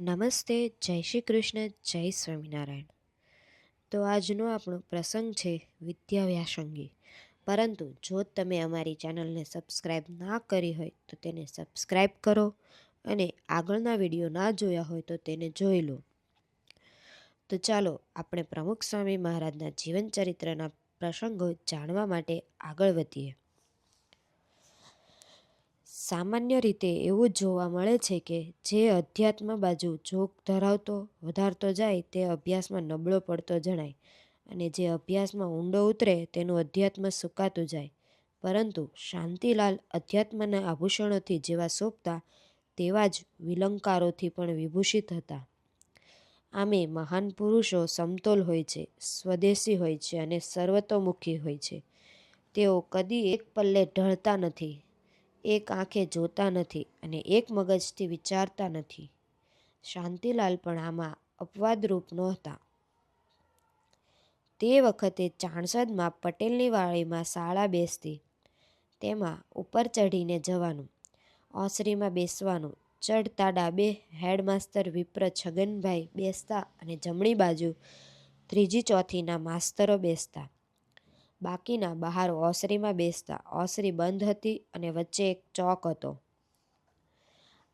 નમસ્તે, જય શ્રી કૃષ્ણ, જય સ્વામિનારાયણ. તો આજનો આપણો પ્રસંગ છે વિદ્યાવ્યાસંગી પરંતુ જો તમે અમારી ચેનલને સબસ્ક્રાઈબ ના કરી હોય, તો તેને સબસ્ક્રાઈબ કરો અને આગળના વીડિયો ના જોયા હોય, તો તેને જોઈ લો. તો ચાલો, આપણે પ્રમુખ સ્વામી મહારાજના જીવન ચરિત્રના પ્રસંગો જાણવા માટે આગળ વધીએ. સામાન્ય રીતે એવું જોવા મળે છે કે જે અધ્યાત્મ બાજુ જોગ ધરાવતો, વધારતો જાય તે અભ્યાસમાં નબળો પડતો જણાય અને જે અભ્યાસમાં ઊંડો ઉતરે તેનું અધ્યાત્મ સુકાતું જાય. પરંતુ શાંતિલાલ અધ્યાત્મના આભૂષણોથી જેવા શોભતા તેવા જ વિલંકારોથી પણ વિભૂષિત હતા. આમે મહાન પુરુષો સમતોલ હોય છે, સ્વદેશી હોય છે અને સર્વતોમુખી હોય છે. તેઓ કદી એક પલ્લે ઢળતા નથી. એક આંખે જોતા નથી અને એક મગજથી વિચારતા નથી. શાંતિલાલ પણ આમાં અપવાદરૂપ નહોતા. તે વખતે ચાણસદમાં પટેલની વાળીમાં શાળા બેસતી. તેમાં ઉપર ચઢીને જવાનું, ઓસરીમાં બેસવાનું ચડતા ડાબે હેડમાસ્તર વિપ્ર છગનભાઈ બેસતા અને જમણી બાજુ ત્રીજી ચોથીના માસ્તરો બેસતા. બાકીના બહાર ઓસરીમાં બેસતા. ઓસરી બંધ હતી અને વચ્ચે એક ચોક હતો.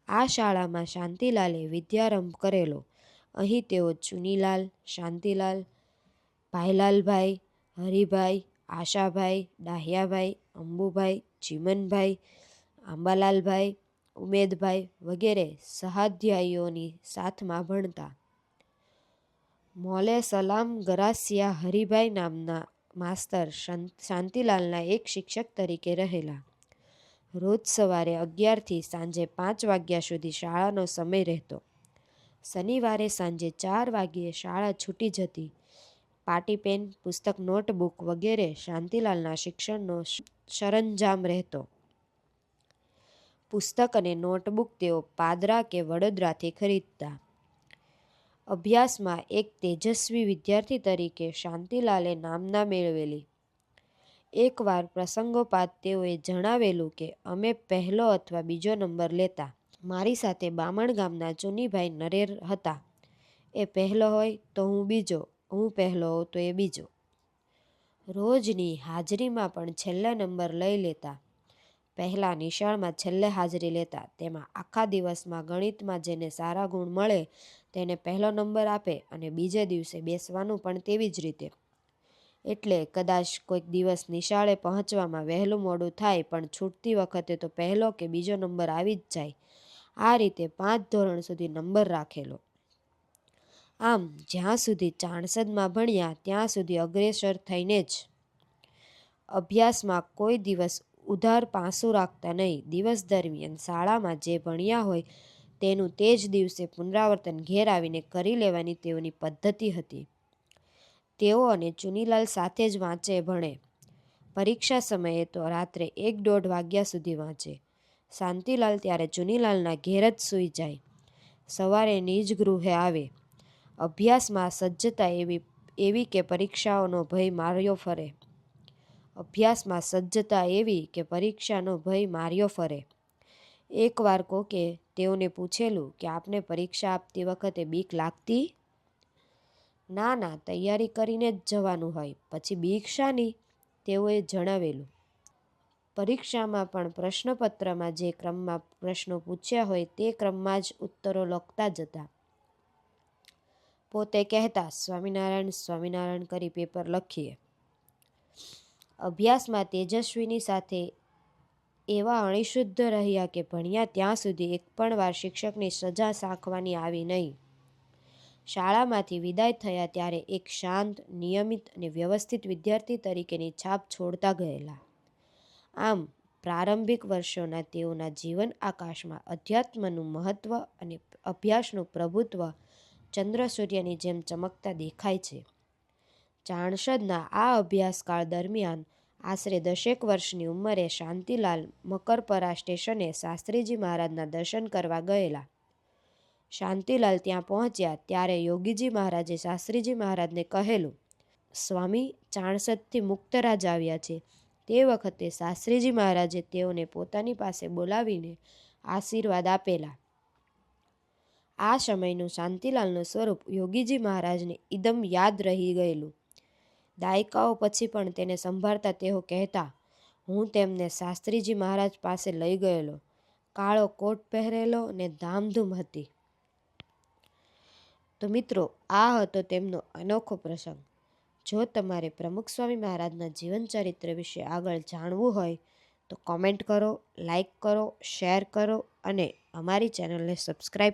આ શાળામાં શાંતિલાલે વિદ્યારંભ કરેલો. અહીં તેઓ ચુનીલાલ, શાંતિલાલ, ભાઈલાલભાઈ, હરિભાઈ, આશાભાઈ, ડાહ્યાભાઈ, અંબુભાઈ, ચીમનભાઈ, આંબાલાલભાઈ, ઉમેદભાઈ વગેરે સહાધ્યાયીઓની સાથમાં ભણતા. મોલે સલામ ગરાસિયા હરિભાઈ નામના માસ્તર શાંતિલાલના એક શિક્ષક તરીકે રહેલા. રોજ સવારે અગિયારથી સાંજે પાંચ વાગ્યા સુધી શાળાનો સમય રહેતો. શનિવારે સાંજે ચાર વાગ્યે શાળા છૂટી જતી. પાટી, પેન, પુસ્તક, નોટબુક વગેરે શાંતિલાલના શિક્ષણનો સરંજામ રહેતો. પુસ્તક અને નોટબુક તેઓ પાદરા કે વડોદરાથી ખરીદતા. અભ્યાસમાં એક તેજસ્વી વિદ્યાર્થી તરીકે શાંતિલાલે નામના મેળવેલી. એકવાર પ્રસંગોપાત તેઓએ જણાવેલું કે, અમે પહેલો અથવા બીજો નંબર લેતા. મારી સાથે બામણ ગામના ચુનીભાઈ નરેર હતા. એ પહેલો હોય તો હું બીજો, હું પહેલો હોઉં તો એ બીજો. રોજની હાજરીમાં પણ છેલ્લા નંબર લઈ લેતા. પહેલાં નિશાળમાં છેલ્લે હાજરી લેતા તેમાં આખા દિવસમાં ગણિતમાં જેને સારા ગુણ મળે તેને પહેલો નંબર આપે અને બીજે દિવસે બેસવાનું પણ તેવી જ રીતે. એટલે કદાચ કોઈક દિવસ નિશાળે પહોંચવામાં વહેલું મોડું થાય પણ છૂટતી વખતે તો પહેલો કે બીજો નંબર આવી જ જાય. આ રીતે પાંચ ધોરણ સુધી નંબર રાખેલો. આમ જ્યાં સુધી ચાણસદમાં ભણ્યા ત્યાં સુધી અગ્રેસર થઈને જ અભ્યાસમાં કોઈ દિવસ ઉધાર પાસું રાખતા નહીં. દિવસ દરમિયાન શાળામાં જે ભણ્યા હોય તેનું તે જ દિવસે પુનરાવર્તન ઘેર આવીને કરી લેવાની તેઓની પદ્ધતિ હતી. તેઓ અને ચુનીલાલ સાથે જ વાંચે, ભણે. પરીક્ષા સમયે તો રાત્રે એક દોઢ વાગ્યા સુધી વાંચે. શાંતિલાલ ત્યારે ચુનીલાલના ઘેર જ સૂઈ જાય. સવારે નિજ ગૃહે આવે. અભ્યાસમાં સજ્જતા એવી એવી કે પરીક્ષાઓનો ભય માર્યો ફરે. અભ્યાસમાં સજ્જતા એવી કે પરીક્ષાનો ભય માર્યો ફરે. એકવાર કોકે તેઓને પૂછેલું કે આપને પરીક્ષા આપતી વખતે બીક લાગતી? ના ના, તૈયારી કરીને જ જવાનું હોય, પછી બીક શાની? તેઓએ જણાવેલું. પરીક્ષામાં પણ પ્રશ્નપત્રમાં જે ક્રમમાં પ્રશ્નો પૂછ્યા હોય તે ક્રમમાં જ ઉત્તરો લખતા જતા. પોતે કહેતા, સ્વામિનારાયણ સ્વામિનારાયણ કરી પેપર લખીએ. અભ્યાસમાં તેજસ્વીની સાથે એવા અણિશુદ્ધ રહ્યા કે ભણ્યા ત્યાં સુધી એક પણ વાર શિક્ષકની સજા સાંખવાની આવી નહીં. શાળામાંથી વિદાય થયા ત્યારે એક શાંત, નિયમિત અને વ્યવસ્થિત વિદ્યાર્થી તરીકેની છાપ છોડતા ગયેલા. આમ, પ્રારંભિક વર્ષોના તેઓના જીવન આકાશમાં અધ્યાત્મનું મહત્ત્વ અને અભ્યાસનું પ્રભુત્વ ચંદ્ર સૂર્યની જેમ ચમકતા દેખાય છે. ચાણસદના આ અભ્યાસકાળ દરમિયાન આશરે દસેક વર્ષની ઉંમરે શાંતિલાલ મકરપરા સ્ટેશને શાસ્ત્રીજી મહારાજના દર્શન કરવા ગયેલા. શાંતિલાલ ત્યાં પહોંચ્યા ત્યારે યોગીજી મહારાજે શાસ્ત્રીજી મહારાજને કહેલું, સ્વામી, ચાણસદથી મુક્તરાજ આવ્યા છે. તે વખતે શાસ્ત્રીજી મહારાજે તેઓને પોતાની પાસે બોલાવીને આશીર્વાદ આપેલા. આ સમયનું શાંતિલાલનું સ્વરૂપ યોગીજી મહારાજને ઇદમ યાદ રહી ગયેલું. દાયકાઓ પછી પણ તેને સંભાળતા તેઓ કહેતા, હું તેમને શાસ્ત્રીજી મહારાજ પાસે લઈ ગયેલો. કાળો કોટ પહેરેલો ને ધામધૂમ હતી. તો મિત્રો, આ હતો તેમનો અનોખો પ્રસંગ. જો તમારે પ્રમુખ સ્વામી મહારાજના જીવન ચરિત્ર વિશે આગળ જાણવું હોય, તો કોમેન્ટ કરો, લાઈક કરો, શેર કરો અને અમારી ચેનલને સબસ્ક્રાઈબ